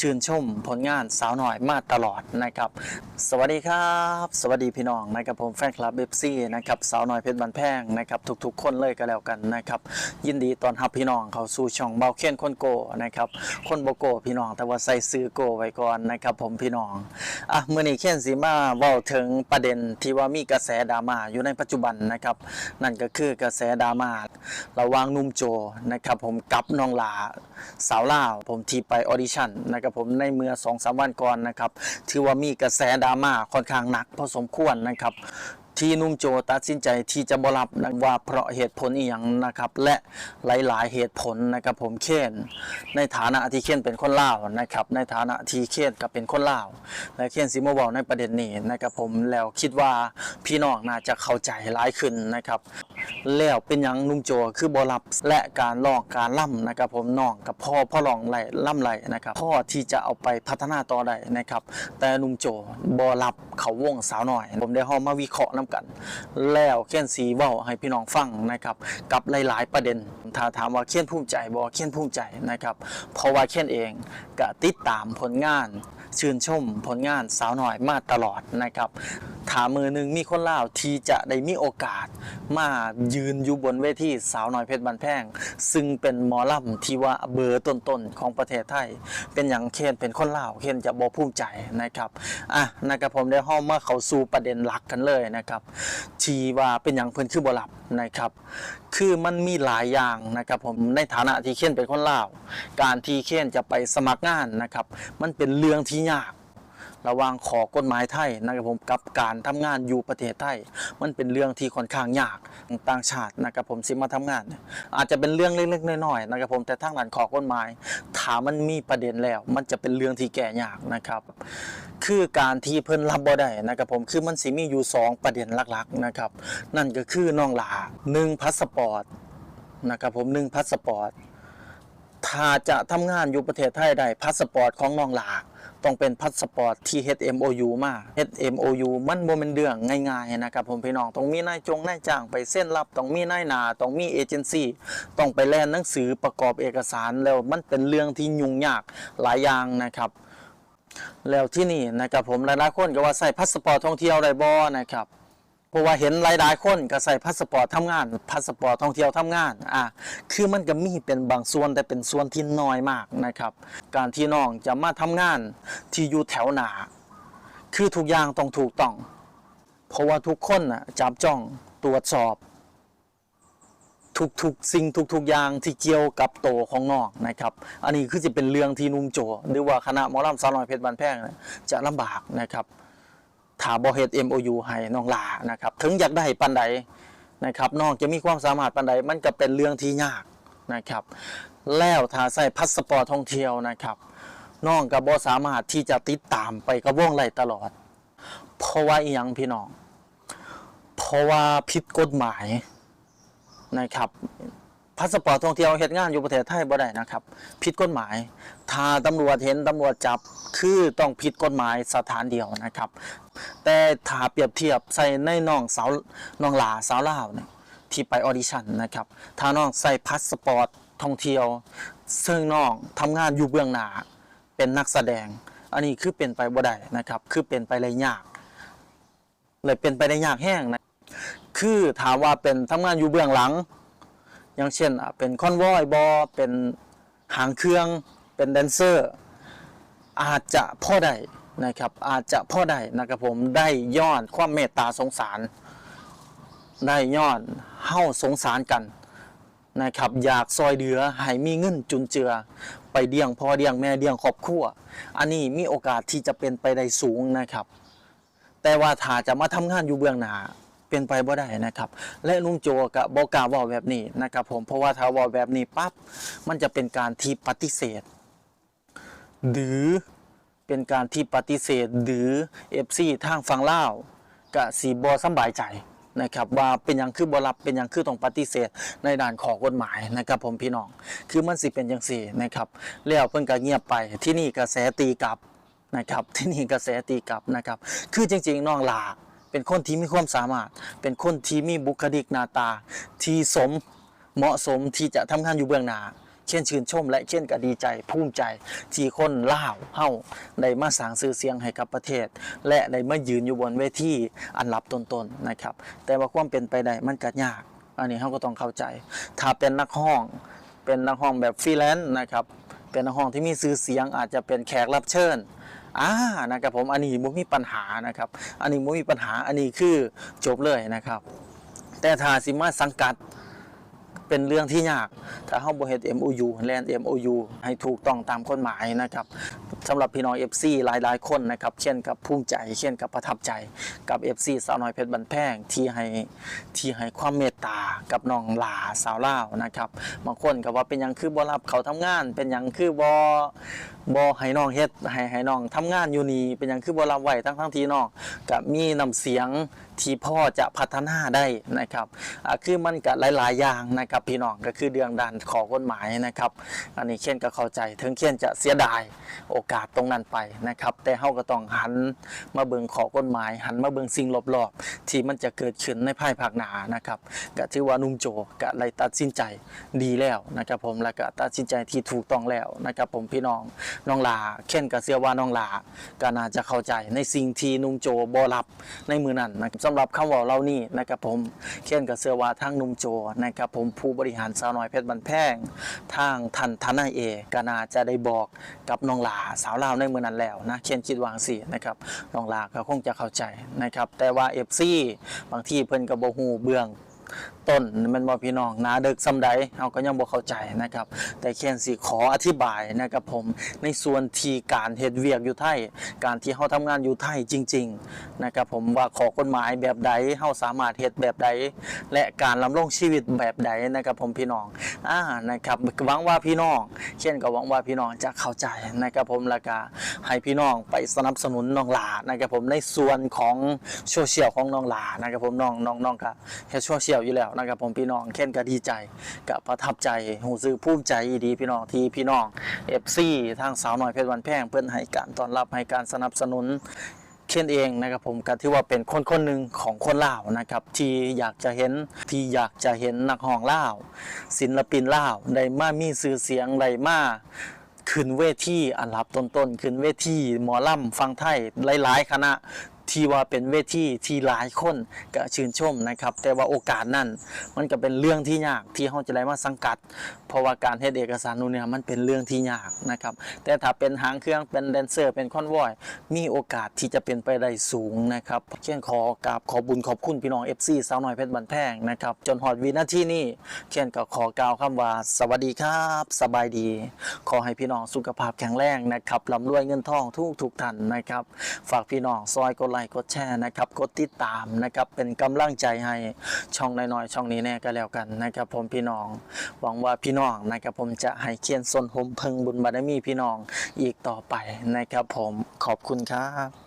ชื่นชมผลงานสาวหน่อยมาตลอดนะครับ สวัสดีครับ สวัสดีพี่น้องนะครับผมแฟนคลับเบบซี่นะครับสาวหน่อยเพชรบันแพงนะครับทุกๆ คนเลยก็แล้วกันนะครับ ยินดีตอนรับพี่น้องเขาสู่ช่องเบาเคียนคนโกนะครับคนโบโกพี่น้องแต่ว่าใส่ซื้อโกไว้ก่อนนะครับผมพี่น้องอะเมื่อนี้เคียนสีมาเว้าถึงประเด็นที่ว่ามีกระแสดราม่าอยู่ในปัจจุบันนะครับ นั่นก็คือกระแสดราม่าระหว่างนุ่มโจนะครับผมกับน้องลาสาวล่าผมที่ไปออดิชั่นนะครับกับผมในเมื่อสองสามวันก่อนนะครับ ถือว่ามีกระแสดราม่าค่อนข้างหนักพอสมควรนะครับ ที่นุ่มโจตัดสินใจที่จะบรับนะว่าเพราะเหตุผลอีหยังนะครับ และหลาย ๆ เหตุผลนะครับผมเคนในฐานะที่เคนเป็นคนเล่านะครับ ในฐานะที่เคนก็เป็นคนเล่าและเคนสิมาเว้าในประเด็นนี้นะครับผมแล้วคิดว่าพี่น้องน่าจะเข้าใจหลายขึ้นนะครับ แล้วเป็นยังนุ่มโจคือบรับและการลองการล่ำนะครับ ผมน้องกับพ่อพ่อลองไหลล่ำไหลนะครับพ่อที่จะเอาไปพัฒนาต่อได้นะครับ แต่นุ่มโจบรับเขาวงสาวหน่อย ผมได้ห้อมาวิเคราะห์น้กัน แล้วเคียนสีว่าให้พี่น้องฟังนะครับ กับหลาย ๆ ประเด็นถ้าถามว่าเคียนภูมิใจบ่เคียนภูมิใจนะครับ เพราะว่าเคียนเองก็ติดตามผลงานชื่นชมผลงานสาวหน่อยมาตลอดนะครับ ถามมือหนึ่งมีคนล่าวที่จะได้มีโอกาส มายืนอยู่บนเวทีสาวน้อยเพชรบันแพง ซึ่งเป็นหมอลำที่ว่าเบอร์ต้นๆของประเทศไทย เป็นอย่างเคนเป็นคนล่าวเคนจะบอภูมิใจนะครับอะนะครับผมได้ห้องมาเขาสู่ประเด็นหลักกันเลยนะครับชีว่าเป็นอย่างเพิ่นคือบลับนะครับ คือมันมีหลายอย่างนะครับผมในฐานะที่เคนเป็นคนล่าวการที่เคนจะไปสมัครงานนะครับ มันเป็นเรื่องที่ยาก ระว่างขอกฎหมายไทยนะครับผมกับการทำงานอยู่ประเทศไทย มันเป็นเรื่องที่ค่อนข้างยากต่างชาตินะครับผมสิมาทำงาน อาจจะเป็นเรื่องเล็กๆน้อยๆนะครับผมแต่ทางด้านขอกฎหมายถ้ามันมีประเด็นแล้ว มันจะเป็นเรื่องที่แก้ยากนะครับคือการที่เพิ่นรับบ่ได้นะครับผมคือมันสิมีอยู่สองประเด็นหลักๆนะครับนั่นก็คือน้องหลาหนึ่งพาสปอร์ตนะครับผมหนึ่งพาสปอร์ตถ้าจะทำงานอยู่ประเทศไทยได้พาสปอร์ตของน้องหลา ต้องเป็นพาสปอร์ตที่ HMOU มา HMOU มันบ่เป็นเรื่องง่ายๆนะครับผมพี่น้องต้องมีนายจงนายจ้างไปเส้นรับต้องมีนายหนาต้องมีเอเจนซี่ต้องไปแลนหนังสือประกอบเอกสารแล้วมันเป็นเรื่องที่ยุ่งยากหลายอย่างนะครับแล้วที่นี่นะครับผมหลายๆคนก็ว่าใส่พาสปอร์ตท่องเที่ยวได้บ่นะครับ เพราะว่าเห็นหลายๆคนก็ใส่พาสปอร์ตทำงานพาสปอร์ตท่องเที่ยวทำงานอะคือมันก็มีเป็นบางส่วนแต่เป็นส่วนที่น้อยมากนะครับ การที่น้องจะมาทำงานที่อยู่แถวหนา คือทุกอย่างต้องถูกต้อง เพราะว่าทุกคนน่ะจับจ้องตรวจสอบ ทุกๆสิ่งทุกๆอย่างที่เกี่ยวกับโตของน้องนะครับ อันนี้คือจะเป็นเรื่องที่นุ่มโจหรือว่าคณะมอลำสาวน้อยเพชรบานแพงเนี่จะลำบากนะครับ ถ้าบอเฮ็ด MOU ให้น้องลานะครับถึงอยากได้ปันใดนะครับน้องจะมีความสามารถปันใดมันก็เป็นเรื่องที่ยากนะครับแล้วถ้าใส่พาสปอร์ตท่องเที่ยวนะครับน้องก็บ่สามารถที่จะติดตามไปกับวงไรตลอด เพราะว่าอีหยังพี่น้อง เพราะว่าผิดกฎหมายนะครับ พาสปอร์ตท่องเที่ยวเฮ็ดงานอยู่ประเทศไทยบ่ได้นะครับ ผิดกฎหมาย ถ้าตำรวจเห็นตำรวจจับคือต้องผิดกฎหมายสถานเดียวนะครับ แต่ถ้าเปรียบเทียบใส่ในน้องสาวน้องหลาสาวลาวเนี่ยที่ไปออดิชั่นนะครับ ถ้าน้องใส่พาสปอร์ตท่องเที่ยว ซึ่งน้องทำงานอยู่เบื้องหน้าเป็นนักแสดง อันนี้คือเป็นไปบ่ได้นะครับ คือเป็นไปเลยยาก เลยเป็นไปได้ยากแห้งนะคือถามว่าเป็นทำงานอยู่เบื้องหลัง อย่างเช่นเป็นคอนวอยบอเป็นหางเครื่องเป็นแดนเซอร์ อาจจะพ่อได้นะครับอาจจะพ่อได้นะครับผมได้ยอนความเมตตาสงสาร ได้ยอนเฮ้าสงสารกันนะครับอยากซอยเดือให้มีเงินจุนเจือ ไปเลี้ยงพ่อเลี้ยงแม่เลี้ยงครอบครัว อันนี้มีโอกาสที่จะเป็นไปได้สูงนะครับ แต่ว่าถ้าจะมาทำงานอยู่เบื้องหน้า เป็นไปบ่ได้นะครับ และลุงโจกับบอกาว่าแบบนี้นะครับผมเพราะว่าถ้าว่าแบบนี้ปั๊บมันจะเป็นการที่ปฏิเสธ หรือเป็นการที่ปฏิเสธหรือเอฟซีทางฝั่งลาวกะสีบอสบายใจนะครับว่าเป็นอย่างคือบรับเป็นอย่างคือต้องปฏิเสธในด่านของกฎหมายนะครับ ผมพี่น้องคือมันสิเป็นอย่างสี่นะครับแล้วเพิ่นก็เงียบไปที่นี่กระแสตีกลับนะครับที่นี่กระแสตีกลับนะครับ คือจริง ๆน้องลา เป็นคนที่มีความสามารถ เป็นคนที่มีบุคลิกหน้าตา ที่สมเหมาะสมที่จะทำงานอยู่เบื้องหน้าเช่นชื่นชม และเช่นก็ดีใจภูมิใจที่คนล่าวเฮาได้มาสร้างชื่อเสียงให้กับประเทศ และได้มายืนอยู่บนเวทีอันลับต้นๆนะครับ แต่ว่าความเป็นไปได้มันก็ยาก อันนี้เฮาก็ต้องเข้าใจ ถ้าเป็นนักห้องเป็นนักห้องแบบฟรีแลนซ์นะครับเป็นนักห้องที่มีชื่อเสียงอาจจะเป็นแขกรับเชิญ อ่านะครับผมอันนี้บ่มีปัญหานะครับ อันนี้บ่มีปัญหาอันนี้คือจบเลยนะครับ แต่ถ้าสิมาสังกัดเป็นเรื่องที่ยาก ถ้าเฮาบ่เฮ็ด MOU แลน MOU ให้ถูกต้องตามกฎหมายนะครับ สำหรับพี่น้อง FC หลายๆ คนนะครับเช่นกับภูมิใจเช่นกับประทับใจกับ FC สาวน้อยเพชรบันแพงที่ให้ที่ให้ความเมตตากับน้องหลาสาวเล่านะครับบางคนก็ว่าเป็นยังคือบ่รับเขาทำงาน เป็นยังคือบ่บ่ให้น้องเฮ็ดให้ให้น้องทำงานอยู่นี่เป็นยังคือบ่รับไหวทั้งทั้งที่น้องก็มีน้ำเสียงที่พ่อจะพัฒนาได้นะครับคือมันก็หลาย ๆ อย่างนะครับพี่น้องก็คือเดืองดันขอกฎหมายนะครับ อันนี้เช่นก็เข้าใจถึงเช่นจะเสียดายโอกาสตรงนั้นไปนะครับ แต่เฮาก็ต้องหันมาเบิ่งขอกฎหมาย หันมาเบิ่งสิ่งรอบๆ ที่มันจะเกิดขึ้นในภายภาคหน้านะครับก็ถือว่านุ่มโจก็เลยตัดสินใจดีแล้วนะครับผมแล้วก็ตัดสินใจที่ถูกต้องแล้วนะครับผมพี่น้องน้องลาเช่นก็เชื่อว่าน้องลาก็น่าจะเข้าใจในสิ่งที่นุ่มโจบ่รับในมือนั้นนะครับสำหรับคำเว่าเรานี่นะครับผมเคียนกับเสือว่าทางนุ่มโจนะครับผมผู้บริหารสาวน้อยเพชรบันแพงทางทันทนายเอก็น่าจะได้บอกกับน้องลาสาวลาวในเมือนั้นแล้วนะเคียนคิดวางสีนะครับน้องลาก็คงจะเข้าใจนะครับแต่ว่าเอฟซีบางที่เพิ่นกับโบฮูเบื้อง ต้นมันบ่พี่น้องนาเดึกซำใดเฮาก็ยังบ่เข้าใจนะครับ แต่เคียนสิขออธิบายนะครับผมในส่วนที่การเฮ็ดเวียกอยู่ไทย การที่เฮาทำงานอยู่ไทยจริง ๆนะครับ ผมว่าขอกฎหมายแบบใดเฮาสามารถเฮ็ดแบบใด และการลำรงชีวิตแบบใดนะครับผมพี่น้องอ่านะครับหวังว่าพี่น้องเช่นก็หวังว่าพี่น้องจะเข้าใจนะครับผมแล้วก็ให้พี่น้องไปสนับสนุนน้องหลานะครับผมในส่วนของโซเชียลของน้องหลานะครับผมน้องน้องน้องก็เฮ็ดโซเชียลอยู่แล้วนะครับผมพี่น้องเช่นก็ดีใจก็ประทับใจหูซื้อภูมิใจดีพี่น้องที่พี่น้อง FC ทางสาวน้อยเพชรวันแพงเพื่อนให้การต้อนรับให้การสนับสนุนเช่นเองนะครับผมก็ถือว่าเป็นคนคนหนึ่งของคนลาวนะครับที่อยากจะเห็นที่อยากจะเห็นนักห้องลาวศิลปินลาวได้มามีสื่อเสียงได้มาขึ้นเวทีอันลับต้นๆขึ้นเวทีหมอลำฟังไทยหลายๆ คณะ ที่ว่าเป็นเวทีที่หลายคนก็ชื่นชมนะครับ แต่ว่าโอกาสนั้นมันก็เป็นเรื่องที่ยากที่เขาจะได้มาสังกัด เพราะว่าการเฮ็ดเอกสารนู่นเนี่ยมันเป็นเรื่องที่ยากนะครับ แต่ถ้าเป็นหางเครื่องเป็นแดนเซอร์เป็นคอนวอยมีโอกาสที่จะเป็นไปได้สูงนะครับเช่นขอกราบขอบุญขอบคุณพี่น้อง FC สาวน้อยเพชรบันแพงนะครับจนหอดวินาทีนี้เช่นก็ขอกล่าวคำว่าสวัสดีครับ สบายดี ขอให้พี่น้องสุขภาพแข็งแรงนะครับร่ำรวยเงินทองทุกทุกท่านนะครับ ฝากพี่น้องซอยกดไลค์กดแชร์นะครับกดติดตามนะครับเป็นกำลังใจให้ช่องน้อยๆช่องนี้แน่ก็แล้วกันนะครับผมพี่น้องหวังว่าพี่น้องนะครับผมจะให้เคียนสนหมเพึงบุญบารมีพี่น้องอีกต่อไปนะครับผมขอบคุณครับ